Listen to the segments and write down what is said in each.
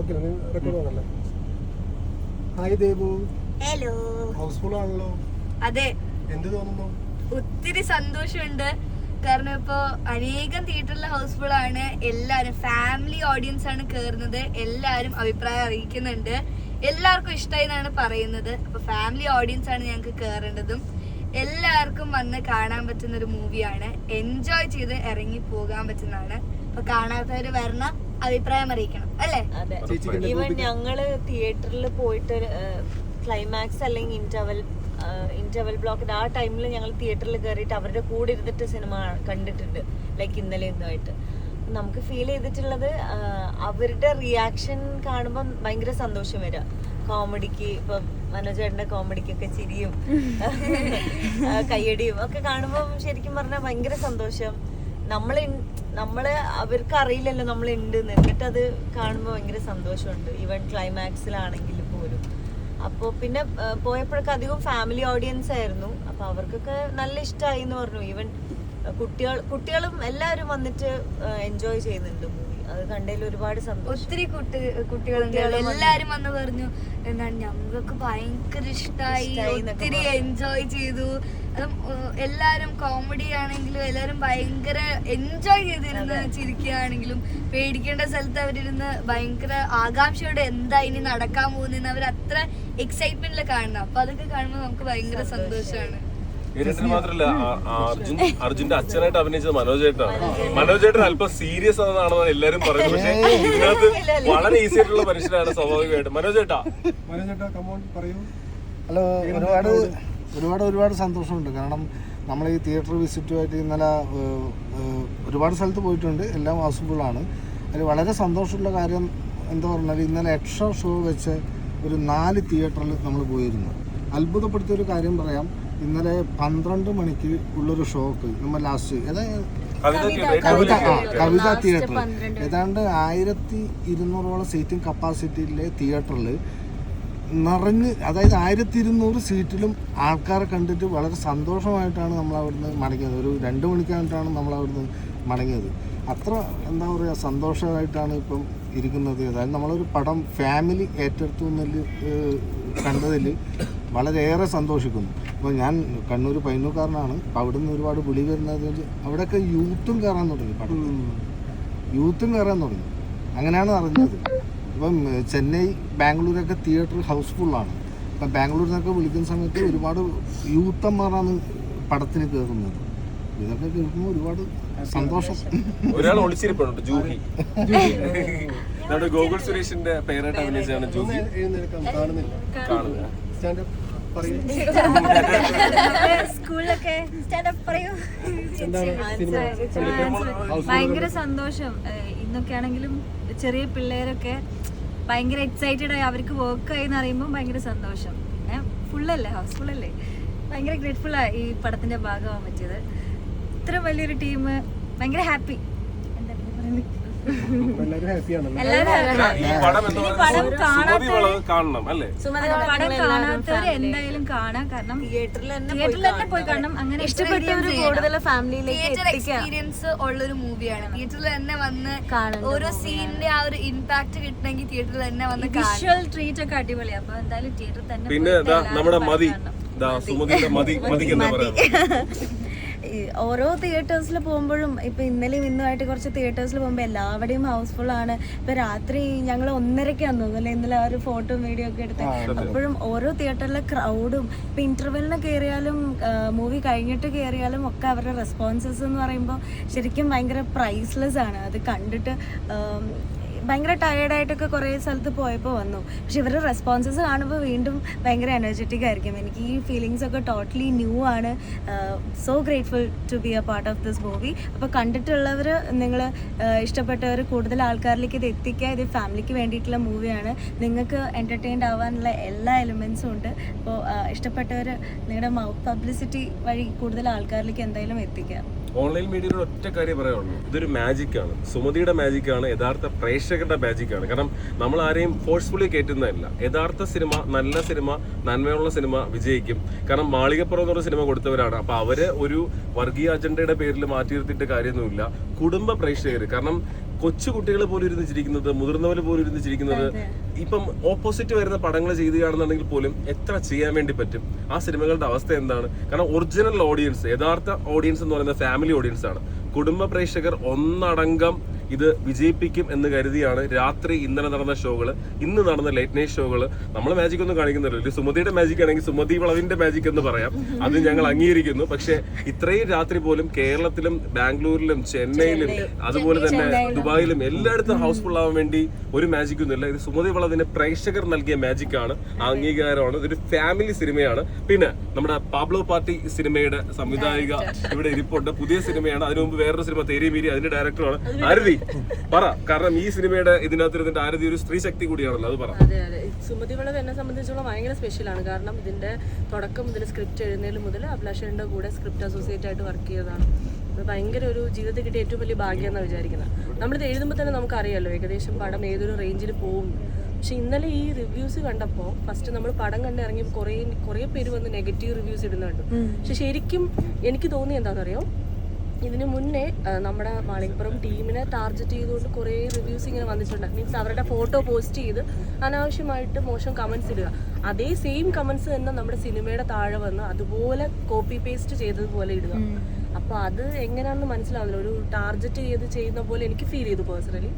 Okay record ആണല്ലേ hi Devu hello house full ആണല്ലോ. അതെ. എന്ത് തോന്നുന്നു? ഒത്തിരി സന്തോഷമുണ്ട്. കാരണം ഇപ്പോ അനേകം തിയേറ്ററിലെ ഹൗസ്ഫുൾ ആണ്. എല്ലാരും ഫാമിലി ഓഡിയൻസ് ആണ് കേറുന്നത്. എല്ലാരും അഭിപ്രായം അറിയിക്കുന്നുണ്ട്. എല്ലാവർക്കും ഇഷ്ടമായി എന്നാണ് പറയുന്നത്. അപ്പൊ ഫാമിലി ഓഡിയൻസ് ആണ് ഞങ്ങൾക്ക് കേറേണ്ടതും. എല്ലാവർക്കും വന്ന് കാണാൻ പറ്റുന്ന ഒരു മൂവിയാണ് എൻജോയ് ചെയ്ത് ഇറങ്ങി പോകാൻ പറ്റുന്നതാണ്. അപ്പൊ കാണാത്തവര് വരണം. അഭിപ്രായം അറിയിക്കണം അല്ലേ? അതെ. ഈവൻ ഞങ്ങൾ തിയേറ്ററിൽ പോയിട്ട് ക്ലൈമാക്സ് അല്ലെങ്കിൽ ഇന്റർവൽ ഇന്റർവൽ ബ്ലോക്ക് ആ ടൈമിൽ ഞങ്ങൾ തിയേറ്ററിൽ കയറിയിട്ട് അവരുടെ കൂടെ ഇരുന്നിട്ട് സിനിമ കണ്ടിട്ടുണ്ട് ലൈക്ക് ഇന്നലെ ഇന്നുമായിട്ട് നമുക്ക് ഫീൽ ചെയ്തിട്ടുള്ളത് അവരുടെ റിയാക്ഷൻ കാണുമ്പോൾ ഭയങ്കര സന്തോഷം വരിക കോമഡിക്ക് ഇപ്പൊ മനോജേട്ടന്റെ കോമഡിക്കൊക്കെ ചിരിയും കയ്യടിയും ഒക്കെ കാണുമ്പോൾ ശരിക്കും പറഞ്ഞാൽ ഭയങ്കര സന്തോഷം. നമ്മൾ നമ്മൾ അവർക്ക് അറിയില്ലല്ലോ നമ്മൾ ഉണ്ട് എന്നിട്ട് അത് കാണുമ്പോൾ ഭയങ്കര സന്തോഷമുണ്ട്. ഈവൻ ക്ലൈമാക്സിലാണെങ്കിൽ പോലും. അപ്പോൾ പിന്നെ പോയപ്പോഴൊക്കെ അധികം ഫാമിലി ഓഡിയൻസ് ആയിരുന്നു. അപ്പൊ അവർക്കൊക്കെ നല്ല ഇഷ്ടമായി എന്ന് പറഞ്ഞു. ഈവൻ കുട്ടികൾ കുട്ടികളും എല്ലാവരും വന്നിട്ട് എൻജോയ് ചെയ്യുന്നുണ്ട്. അത് കണ്ടതിൽ ഒരുപാട് സന്തോഷം. ഒത്തിരി കുട്ടി കുട്ടികളുണ്ട്. കുട്ടികൾ എല്ലാരും വന്ന് പറഞ്ഞു എന്താണ് ഞങ്ങൾക്ക് ഭയങ്കര ഇഷ്ടമായി ഒത്തിരി എൻജോയ് ചെയ്തു. അതും എല്ലാരും കോമഡി ആണെങ്കിലും എല്ലാരും ഭയങ്കര എൻജോയ് ചെയ്തിരുന്ന് ചിരിക്കുകയാണെങ്കിലും പേടിക്കേണ്ട സ്ഥലത്ത് അവരിരുന്ന് ഭയങ്കര ആകാംക്ഷയോടെ എന്താ ഇനി നടക്കാൻ പോകുന്നതെന്ന് അവർ അത്ര എക്സൈറ്റ്മെന്റിൽ കാണണം. അപ്പൊ അതൊക്കെ കാണുമ്പോൾ നമുക്ക് ഭയങ്കര സന്തോഷമാണ് ഇരട്ടിന് മാത്രല്ല അർജുൻ അർജുന്റെ അച്ഛനായിട്ട് അഭിനയിച്ചത് മനോജ് മനോജേട്ടൻ അല്പം സീരിയസ് ആണെന്നാണ് എല്ലാരും പറയുന്നത്. പക്ഷെ ഇതിനകത്ത് വളരെ ഈസി ആയിട്ടുള്ള മനുഷ്യനാണ് സ്വാഭാവികമായിട്ട്. മനോജ് ചേട്ടാ. മനോജേട്ടാ കമോൺ പറയൂ. ഹലോ ഒരുപാട് ഒരുപാട് ഒരുപാട് സന്തോഷമുണ്ട്. കാരണം നമ്മൾ ഈ തിയേറ്റർ വിസിറ്റുമായിട്ട് ഇന്നലെ ഒരുപാട് സ്ഥലത്ത് പോയിട്ടുണ്ട്. എല്ലാം ഹൗസ്ഫുള്ളാണ് അതിൽ വളരെ സന്തോഷമുള്ള കാര്യം എന്താ പറഞ്ഞാൽ ഇന്നലെ എക്സ്ട്രാ ഷോ വെച്ച് ഒരു നാല് തിയേറ്ററിൽ നമ്മൾ പോയിരുന്നു. അത്ഭുതപ്പെടുത്തിയ ഒരു കാര്യം പറയാം. ഇന്നലെ പന്ത്രണ്ട് മണിക്ക് ഉള്ളൊരു ഷോക്ക് നമ്മൾ ലാസ്റ്റ് കവിത കവിത തിയേറ്റർ. ഏതാണ്ട് ആയിരത്തി ഇരുന്നൂറോളം സീറ്റിംഗ് കപ്പാസിറ്റിയിലെ തിയേറ്ററിൽ നിറഞ്ഞ് അതായത് ആയിരത്തി ഇരുന്നൂറ് സീറ്റിലും ആൾക്കാരെ കണ്ടിട്ട് വളരെ സന്തോഷമായിട്ടാണ് നമ്മൾ അവിടുന്ന് മടങ്ങിയത്. ഒരു രണ്ട് മണിക്കായിട്ടാണ് നമ്മൾ അവിടുന്ന് മടങ്ങിയത്. അത്ര എന്താ പറയുക സന്തോഷമായിട്ടാണ് ഇപ്പം ഇരിക്കുന്നത്. അതായത് നമ്മളൊരു പടം ഫാമിലി ഏറ്റെടുത്തു എന്നതിൽ കണ്ടതിൽ വളരെയേറെ സന്തോഷിക്കുന്നു. അപ്പോൾ ഞാൻ കണ്ണൂർ പൈനൂക്കാരനാണ് അപ്പോൾ അവിടെ നിന്ന് ഒരുപാട് വിളി വരുന്നത് അവിടെയൊക്കെ യൂത്തും കയറാൻ തുടങ്ങി പടത്തിൽ യൂത്തും കയറാൻ തുടങ്ങി. അങ്ങനെയാണ് അറിഞ്ഞത്. ഇപ്പം ചെന്നൈ ബാംഗ്ലൂരൊക്കെ തിയേറ്റർ ഹൗസ്ഫുള്ളാണ് അപ്പം ബാംഗ്ലൂരിൽ നിന്നൊക്കെ വിളിക്കുന്ന സമയത്ത് ഒരുപാട് യൂത്തന്മാരാണ് പടത്തിന് കയറുന്നത്. ഇതൊക്കെ കേൾക്കുമ്പോൾ ഒരുപാട് സന്തോഷം. ഒരാൾ ഒളിച്ചിരിപ്പുണ്ട് ജൂഹി. നമ്മുടെ ഗോകുൽ സുരേഷിന്റെ പേരായിട്ട് അഭിനയിച്ചാണ് ജൂഹി. കാണുന്നില്ല. സ്കൂളിലൊക്കെ ഭയങ്കര സന്തോഷം. ഇന്നൊക്കെ ആണെങ്കിലും ചെറിയ പിള്ളേരൊക്കെ ഭയങ്കര എക്സൈറ്റഡ് ആയി അവർക്ക് വർക്ക് ആയി എന്ന് അറിയുമ്പോൾ ഭയങ്കര സന്തോഷം. പിന്നെ ഫുള്ളല്ലേ ഹൗസ് ഫുള്ളല്ലേ ഭയങ്കര ഗ്രേറ്റ്ഫുൾ ആയി ഈ പടത്തിന്റെ ഭാഗമാവാൻ പറ്റിയത്. ഇത്ര വലിയൊരു ടീം ഭയങ്കര ഹാപ്പി എന്താ പറയുന്നത്? എല്ലാവരും. ഈ പടം വളവ് കാണണം അല്ലേ? അത് പടം കാണാത്തവര് എന്തായാലും കാണാം. കാരണം തിയേറ്ററിൽ തന്നെ പോയി തിയേറ്ററിൽ തന്നെ പോയി കാണണം. അങ്ങനെ കൂടുതൽ ഫാമിലിയിലേക്ക് തിയേറ്റർ എത്തിക്കാം. എക്സ്പീരിയൻസ് ഉള്ളൊരു മൂവിയാണ് തിയേറ്ററിൽ തന്നെ വന്ന് ഓരോ സീനിന്റെ ആ ഒരു ഇമ്പാക്ട് കിട്ടണമെങ്കിൽ തിയേറ്ററിൽ തന്നെ വന്ന് വിഷ്വൽ ട്രീറ്റ് ഒക്കെ അടിപൊളിയാണ് അപ്പൊ എന്തായാലും തിയേറ്ററിൽ തന്നെ പിന്നെ നമ്മുടെ മതി. സുമതിന്റെ മതി. മതിക്ക് എന്താ പറയാ. ഓരോ തിയേറ്റേഴ്സിൽ പോകുമ്പോഴും ഇപ്പൊ ഇന്നലെയും ഇന്നുമായിട്ട് കുറച്ച് തിയേറ്റേഴ്സിൽ പോകുമ്പോൾ എല്ലാവരുടെയും ഹൗസ്ഫുൾ ആണ്. ഇപ്പൊ രാത്രി ഞങ്ങൾ ഒന്നരക്കാന്ന് തോന്നുന്നു ഇന്നലെ ആ ഒരു ഫോട്ടോ വീഡിയോ ഒക്കെ എടുത്ത്. അപ്പോഴും ഓരോ തിയേറ്ററിലെ ക്രൗഡും ഇപ്പൊ ഇന്റർവെല്ലിന് കയറിയാലും മൂവി കഴിഞ്ഞിട്ട് കയറിയാലും ഒക്കെ അവരുടെ റെസ്പോൺസസ് എന്ന് പറയുമ്പോൾ ശരിക്കും ഭയങ്കര പ്രൈസ്ലെസ് ആണ്. അത് കണ്ടിട്ട് ഭയങ്കര ടയേർഡായിട്ടൊക്കെ കുറേ സ്ഥലത്ത് പോയപ്പോൾ വന്നു. പക്ഷെ ഇവരുടെ റെസ്പോൺസസ് കാണുമ്പോൾ വീണ്ടും ഭയങ്കര എനർജറ്റിക് ആയിരിക്കും. എനിക്ക് ഈ ഫീലിങ്സ് ഒക്കെ ടോട്ടലി ന്യൂ ആണ്. So grateful to be a part of this movie അപ്പോൾ കണ്ടിട്ടുള്ളവർ നിങ്ങൾ ഇഷ്ടപ്പെട്ടവർ കൂടുതൽ ആൾക്കാരിലേക്ക് ഇത് എത്തിക്കുക. ഇത് ഫാമിലിക്ക് വേണ്ടിയിട്ടുള്ള മൂവിയാണ്. നിങ്ങൾക്ക് എന്റർടൈൻഡ് ആവാനുള്ള എല്ലാ എലിമെൻസും ഉണ്ട്. അപ്പോൾ ഇഷ്ടപ്പെട്ടവർ നിങ്ങളുടെ മൗത്ത് പബ്ലിസിറ്റി വഴി കൂടുതൽ ആൾക്കാരിലേക്ക് എന്തായാലും എത്തിക്കുക. ഓൺലൈൻ മീഡിയയുടെ ഒറ്റ കാര്യം പറയാനുള്ളൂ. ഇതൊരു മാജിക്കാണ് സുമതിയുടെ മാജിക്കാണ് യഥാർത്ഥ പ്രേക്ഷകരുടെ മാജിക്കാണ് കാരണം നമ്മൾ ആരെയും ഫോഴ്സ്ഫുള്ളി കയറ്റുന്നതല്ല യഥാർത്ഥ സിനിമ നല്ല സിനിമ നന്മയുള്ള സിനിമ വിജയിക്കും. കാരണം മാളികപ്പുറം എന്ന് പറഞ്ഞ സിനിമ കൊടുത്തവരാണ്. അപ്പൊ അവർ ഒരു വർഗീയ അജണ്ടയുടെ പേരിൽ മാറ്റി നിർത്തിയിട്ട് കാര്യമൊന്നുമില്ല. കുടുംബ പ്രേക്ഷകർ കാരണം കൊച്ചു കുട്ടികൾ പോലും ഇരുന്ന് ചിരിക്കുന്നത് മുതിർന്നവർ പോലും ഇരുന്ന് ചിരിക്കുന്നത് ഇപ്പം ഓപ്പോസിറ്റ് വരുന്ന പടങ്ങൾ ചെയ്യുകയാണെന്നുണ്ടെങ്കിൽ പോലും എത്ര ചെയ്യാൻ വേണ്ടി പറ്റും? ആ സിനിമകളുടെ അവസ്ഥ എന്താണ്? കാരണം ഒറിജിനൽ ഓഡിയൻസ് യഥാർത്ഥ ഓഡിയൻസ് എന്ന് പറയുന്നത് ഫാമിലി ഓഡിയൻസ് ആണ്. കുടുംബ പ്രേക്ഷകർ ഒന്നടങ്കം ഇത് വിജയിപ്പിക്കും എന്ന് കരുതിയാണ് രാത്രി ഇന്നലെ നടന്ന ഷോകൾ. ഇന്ന് നടന്ന ലേറ്റ് നൈറ്റ് ഷോകൾ നമ്മൾ മാജിക് ഒന്നും കാണിക്കുന്നില്ല ഒരു സുമതിയുടെ മാജിക് ആണെങ്കിൽ സുമതി വളവിന്റെ മാജിക് എന്ന് പറയാം. അത് ഞങ്ങൾ അംഗീകരിക്കുന്നു. പക്ഷെ ഇത്രയും രാത്രി പോലും കേരളത്തിലും ബാംഗ്ലൂരിലും ചെന്നൈയിലും അതുപോലെ തന്നെ ദുബായിലും എല്ലായിടത്തും ഹൗസ്ഫുൾ ആവാൻ വേണ്ടി ഒരു മാജിക് ഒന്നുമില്ല. ഇത് സുമതി വളവിന് പ്രേക്ഷകർ നൽകിയ മാജിക് ആണ്. അംഗീകാരമാണ്. ഇതൊരു ഫാമിലി സിനിമയാണ് പിന്നെ നമ്മുടെ പാബ്ലോ പാർട്ടി സിനിമയുടെ സംവിധായിക ഇവിടെ ഇരിപ്പുണ്ട്. പുതിയ സിനിമയാണ് അതിനു മുമ്പ് വേറൊരു സിനിമ തേരി മീരി അതിന്റെ ഡയറക്ടറാണ് ആരതി പറ. കാരണം ഈ സിനിമയുടെ ഇതിനകത്ത് ഇതിന്റെ ആരതി ഒരു സ്ത്രീ ശക്തി കൂടിയാണല്ലോ അത് പറ. അതെ അതെ. സുമതി വളവ് എന്നെ സംബന്ധിച്ചോളം ഭയങ്കര സ്പെഷ്യലാണ് കാരണം ഇതിന്റെ തുടക്കം മുതൽ സ്ക്രിപ്റ്റ് എഴുതുന്നതിൽ മുതൽ അഭിലാഷന്റെ കൂടെ സ്ക്രിപ്റ്റ് അസോസിയേറ്റ് ആയിട്ട് വർക്ക് ചെയ്തതാണ്. അത് ഭയങ്കര ഒരു ജീവിതത്തിൽ കിട്ടിയ ഏറ്റവും വലിയ ഭാഗ്യം എന്നാണ് വിചാരിക്കുന്നത്. നമ്മളിത് എഴുതുമ്പോൾ തന്നെ നമുക്കറിയാലോ ഏകദേശം പടം ഏതൊരു റേഞ്ചിൽ പോകും. പക്ഷെ ഇന്നലെ ഈ റിവ്യൂസ് കണ്ടപ്പോൾ ഫസ്റ്റ് നമ്മൾ പടം കണ്ട് ഇറങ്ങി കുറേ കുറേ പേര് വന്ന് നെഗറ്റീവ് റിവ്യൂസ് ഇടുന്നുണ്ട്. പക്ഷെ ശരിക്കും എനിക്ക് തോന്നി എന്താണെന്നറിയോ? ഇതിന് മുന്നേ നമ്മുടെ മാളികപ്പുറം ടീമിനെ ടാർഗറ്റ് ചെയ്തുകൊണ്ട് കുറേ റിവ്യൂസ് ഇങ്ങനെ വന്നിട്ടുണ്ട്. മീൻസ് അവരുടെ ഫോട്ടോ പോസ്റ്റ് ചെയ്ത് അനാവശ്യമായിട്ട് മോശം കമൻസ് ഇടുക. അതേ സെയിം കമൻസ് തന്നെ നമ്മുടെ സിനിമയുടെ താഴെ വന്ന് അതുപോലെ കോപ്പി പേസ്റ്റ് ചെയ്തതുപോലെ ഇടുക. അപ്പോൾ അത് എങ്ങനെയാണെന്ന് മനസ്സിലാവുന്നില്ല. ഒരു ടാർഗറ്റ് ചെയ്ത് ചെയ്യുന്ന പോലെ എനിക്ക് ഫീൽ ചെയ്തു പേഴ്സണലി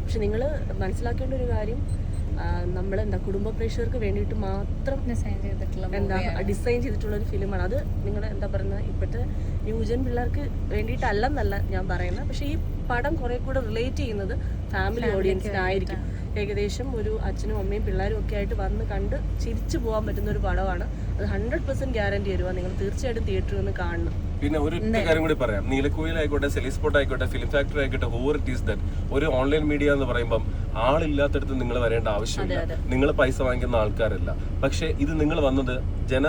പക്ഷെ നിങ്ങൾ മനസ്സിലാക്കേണ്ട ഒരു കാര്യം നമ്മൾ എന്താ കുടുംബ പ്രേക്ഷകർക്ക് വേണ്ടിയിട്ട് മാത്രം ഡിസൈൻ ചെയ്തിട്ടുള്ള എന്താ ഡിസൈൻ ചെയ്തിട്ടുള്ള ഒരു ഫിലിമാണ് അത് നിങ്ങൾ എന്താ പറയുന്നത് ഇപ്പോഴത്തെ ന്യൂജൻ പിള്ളേർക്ക് വേണ്ടിയിട്ടല്ലെന്നല്ല ഞാൻ പറയുന്നത്. പക്ഷേ ഈ പടം കുറെ കൂടെ റിലേറ്റ് ചെയ്യുന്നത് ഫാമിലി ഓഡിയൻസിനായിരിക്കും ഏകദേശം ഒരു അച്ഛനും അമ്മയും പിള്ളേരും ഒക്കെ ആയിട്ട് വന്ന് കണ്ട് ചിരിച്ചു പോകാൻ പറ്റുന്ന ഒരു പടമാണ്. അത് ഹൺഡ്രഡ് പെർസെന്റ് ഗ്യാരണ്ടി തരുവാ. നിങ്ങൾ തീർച്ചയായിട്ടും തിയേറ്ററിൽ നിന്ന് കാണണം. പിന്നെ ഒരു കാര്യം കൂടി പറയാം. നീലക്കുയിൽ ആയിക്കോട്ടെ സെലിസ്പോട്ട് ആയിക്കോട്ടെ ഫിലിം ഫാക്ടറി ആയിക്കോട്ടെ ഹോർ ഇറ്റ് ഈസ് ദറ്റ് ഒരു ഓൺലൈൻ മീഡിയ എന്ന് പറയുമ്പം ആളില്ലാത്തടത്ത് നിങ്ങൾ വരേണ്ട ആവശ്യമില്ല. നിങ്ങൾ പൈസ വാങ്ങിക്കുന്ന ആൾക്കാരല്ല. പക്ഷേ ഇത് നിങ്ങൾ വന്നത് ജന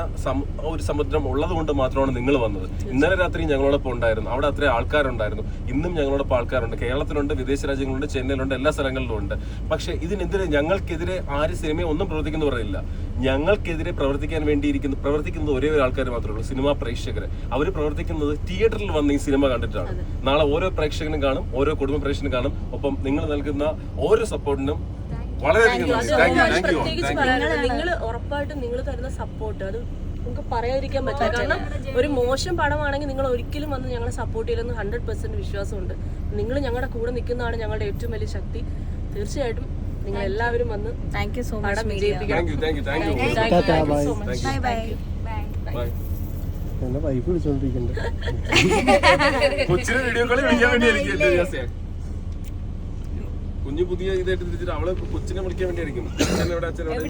ഒരു സമുദ്രം ഉള്ളത് കൊണ്ട് മാത്രമാണ് നിങ്ങൾ വന്നത്. ഇന്നലെ രാത്രി ഞങ്ങളോടൊപ്പം ഉണ്ടായിരുന്നു. അവിടെ അത്രയും ആൾക്കാരുണ്ടായിരുന്നു. ഇന്നും ഞങ്ങളോടൊപ്പം ആൾക്കാരുണ്ട്. കേരളത്തിലുണ്ട് വിദേശ രാജ്യങ്ങളുണ്ട് ചെന്നൈയിലുണ്ട് എല്ലാ സ്ഥലങ്ങളിലും ഉണ്ട്. പക്ഷേ ഇതിനെതിരെ ഞങ്ങൾക്കെതിരെ ആര് സിനിമയെ ഒന്നും പ്രവർത്തിക്കുന്നു പറയില്ല. ഞങ്ങൾക്കെതിരെ പ്രവർത്തിക്കാൻ വേണ്ടിയിരിക്കുന്ന പ്രവർത്തിക്കുന്നത് ഒരേ ഒരു ആൾക്കാർ മാത്രമേ ഉള്ളൂ സിനിമാ പ്രേക്ഷകർ അവർ പ്രവർത്തിക്കുന്നത് തിയേറ്ററിൽ വന്ന് ഈ സിനിമ കണ്ടിട്ടാണ്. നാളെ ഓരോ പ്രേക്ഷകനും കാണും ഓരോ കുടുംബ പ്രേക്ഷകനും കാണും. ഒപ്പം നിങ്ങൾ നൽകുന്ന ഓരോ സപ്പോർട്ടിനും വളരെയധികം പ്രത്യേകിച്ച് നിങ്ങൾ ഉറപ്പായിട്ടും നിങ്ങൾ തരുന്ന സപ്പോർട്ട് അത് നമുക്ക് പറയാതിരിക്കാൻ പറ്റില്ല. കാരണം ഒരു മോശം പടമാണെങ്കിൽ നിങ്ങൾ ഒരിക്കലും വന്ന് ഞങ്ങളെ സപ്പോർട്ട് ചെയ്യില്ലെന്ന് ഹൺഡ്രഡ് പെർസെന്റ് വിശ്വാസമുണ്ട്. നിങ്ങൾ ഞങ്ങളുടെ കൂടെ നിൽക്കുന്നതാണ് ഞങ്ങളുടെ ഏറ്റവും വലിയ ശക്തി. തീർച്ചയായിട്ടും നിങ്ങൾ എല്ലാവരും വന്ന് thank you so much വിജയിപ്പിക്കണം. Thank you. Bye bye bye എന്നെ വൈഫ് വിളിച്ചോണ്ടിരിക്കണ്ട് കൊച്ചിനെ വീഡിയോ കോളിൽ വിളിക്കാൻ വേണ്ടിയായിരിക്കും എന്റെ ദിവസം കുഞ്ഞു പുതിയ ഇതായിട്ട് തിരിച്ചിട്ട് അവൾ കൊച്ചിനെ വിളിക്കാൻ വേണ്ടിയായിരിക്കും. അച്ഛനോട് അച്ഛനോട്